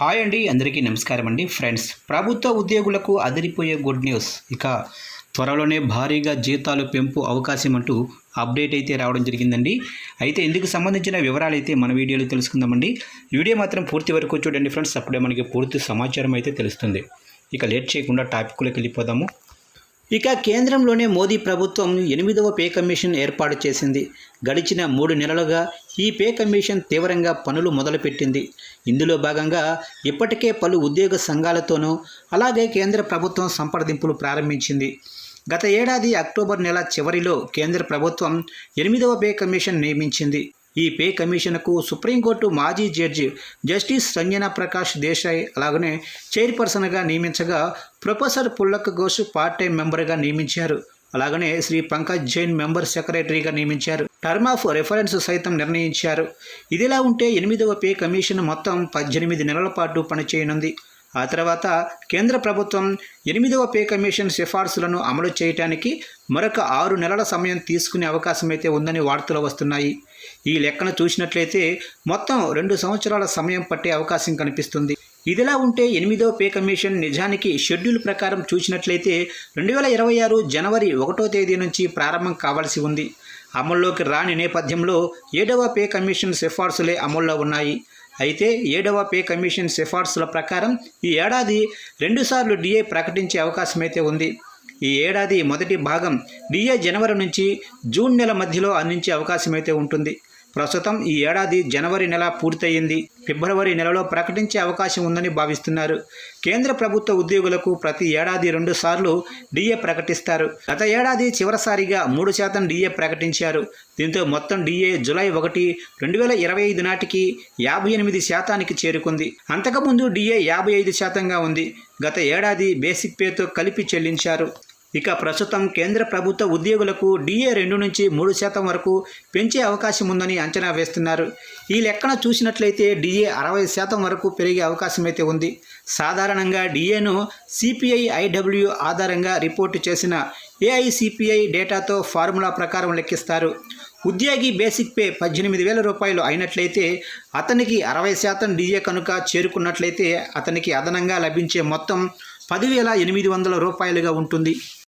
Hi అండి అందరికీ నమస్కారం అండి. ఫ్రెండ్స్ ప్రభుత్వ ఉద్యోగులకు అదిరిపోయే గుడ్ న్యూస్. ఇక త్వరలోనే భారీగా జీతాలు పెంపు అవకాశం అంటూ అప్డేట్ అయితే రావడం జరిగిందండి. అయితే ఇందుకు సంబంధించిన వివరాలు అయితే మన వీడియోలో తెలుసుకుందామండి. వీడియో మాత్రం పూర్తి వరకు చూడండి ఫ్రెండ్స్. అప్పుడే మనకి పూర్తి సమాచారం అయితే తెలుస్తుంది. ఇక లేట్ చేయకుండా టాపిక్లోకి వెళ్ళిపోదాము. ఇక కేంద్రంలోనే మోదీ ప్రభుత్వం ఎనిమిదవ పే కమిషన్ ఏర్పాటు చేసింది. గడిచిన మూడు నెలలుగా ఈ పే కమిషన్ తీవ్రంగా పనులు మొదలుపెట్టింది. ఇందులో భాగంగా ఇప్పటికే పలు ఉద్యోగ సంఘాలతోనూ అలాగే కేంద్ర ప్రభుత్వం సంప్రదింపులు ప్రారంభించింది. గత ఏడాది అక్టోబర్ నెల చివరిలో కేంద్ర ప్రభుత్వం ఎనిమిదవ పే కమిషన్ నియమించింది. ఈ పే కమిషన్కు సుప్రీంకోర్టు మాజీ జడ్జి జస్టిస్ సంజనా ప్రకాష్ దేశాయ్ అలాగనే చైర్పర్సన్గా నియమించగా professor Pulak Ghosh part time మెంబర్గా నియమించారు. అలాగనే శ్రీ పంకజ్ జైన్ మెంబర్ సెక్రటరీగా నియమించారు. టర్మ్ ఆఫ్ రెఫరెన్స్ సైతం నిర్ణయించారు. ఇదిలా ఉంటే ఎనిమిదవ పే కమిషన్ మొత్తం పద్దెనిమిది నెలల పాటు పనిచేయనుంది. ఆ తర్వాత కేంద్ర ప్రభుత్వం ఎనిమిదవ పే కమిషన్ సిఫార్సులను అమలు చేయడానికి మరొక ఆరు నెలల సమయం తీసుకునే అవకాశం అయితే ఉందని వార్తలు వస్తున్నాయి. ఈ లెక్కన చూసినట్లయితే మొత్తం రెండు సంవత్సరాల సమయం పట్టే అవకాశం కనిపిస్తుంది. ఇదిలా ఉంటే ఎనిమిదవ పే కమిషన్ నిజానికి షెడ్యూల్ ప్రకారం చూసినట్లయితే రెండు వేల ఇరవై ఆరు జనవరి ఒకటో తేదీ నుంచి ప్రారంభం కావాల్సి ఉంది. అమల్లోకి రాని నేపథ్యంలో ఏడవ పే కమిషన్ సిఫార్సులే అమల్లో ఉన్నాయి. అయితే ఏడవ పే కమిషన్ సిఫార్సుల ప్రకారం ఈ ఏడాది రెండుసార్లు డిఏ ప్రకటించే అవకాశం అయితే ఉంది. ఈ ఏడాది మొదటి భాగం డిఏ జనవరి నుంచి జూన్ నెల మధ్యలో అందించే అవకాశమైతే ఉంటుంది. ప్రస్తుతం ఈ ఏడాది జనవరి నెల పూర్తయింది. ఫిబ్రవరి నెలలో ప్రకటించే అవకాశం ఉందని భావిస్తున్నారు. కేంద్ర ప్రభుత్వ ఉద్యోగులకు ప్రతి ఏడాది రెండు సార్లు డిఏ ప్రకటిస్తారు. గత ఏడాది చివరిసారిగా మూడు శాతం డిఏ ప్రకటించారు. దీంతో మొత్తం డిఏ జులై ఒకటి రెండు వేల ఇరవై ఐదు నాటికి యాభై ఎనిమిది శాతానికి చేరుకుంది. అంతకుముందు డిఏ యాభై ఐదు శాతంగా ఉంది. గత ఏడాది బేసిక్ పేతో కలిపి చెల్లించారు. ఇక ప్రస్తుతం కేంద్ర ప్రభుత్వ ఉద్యోగులకు డిఏ రెండు నుంచి మూడు శాతం వరకు పెంచే అవకాశం ఉందని అంచనా వేస్తున్నారు. ఈ లెక్కన చూసినట్లయితే డిఏ అరవై శాతం వరకు పెరిగే అవకాశం అయితే ఉంది. సాధారణంగా డిఏను సిపిఐ ఐడబ్ల్యూ ఆధారంగా రిపోర్టు చేసిన ఏఐసిపిఐ డేటాతో ఫార్ములా ప్రకారం లెక్కిస్తారు. ఉద్యోగి బేసిక్ పే పద్దెనిమిది వేల రూపాయలు అయినట్లయితే అతనికి అరవై శాతం డిఏ కనుక చేరుకున్నట్లయితే అతనికి అదనంగా లభించే మొత్తం పదివేల ఎనిమిది వందల రూపాయలుగా ఉంటుంది.